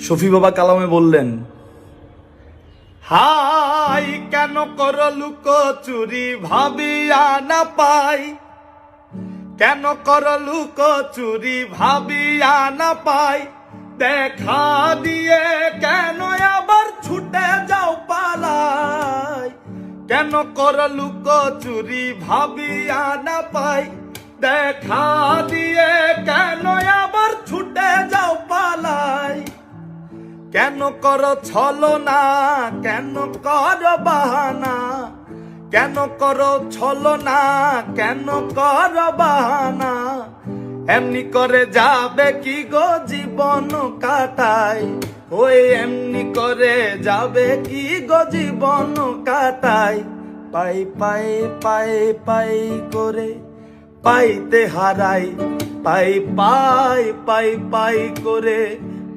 শফি বাবা কালামে বললেন, হাই, কেন কর লুক চুরি? ভাবিয়া না পাই। কেন কর লুক চুরি? ভাবিয়া না পাই। দেখা দিয়ে কেন আবার ছুটে যাও পালাই? কেন কর লুক চুরি? ভাবিয়া না পাই। দেখা দিয়ে কেন কর ছলনা? কেন কর বাহানা? কেন কর ছলনা? কেন কর বাহানা? এমনি করে যাবে কি গো জীবন কাটায় ওই এমনি করে যাবে কি গো জীবন কাটায় পাই পাই পাই পাই করে পাইতে হারাই। পাই পাই পাই পাই করে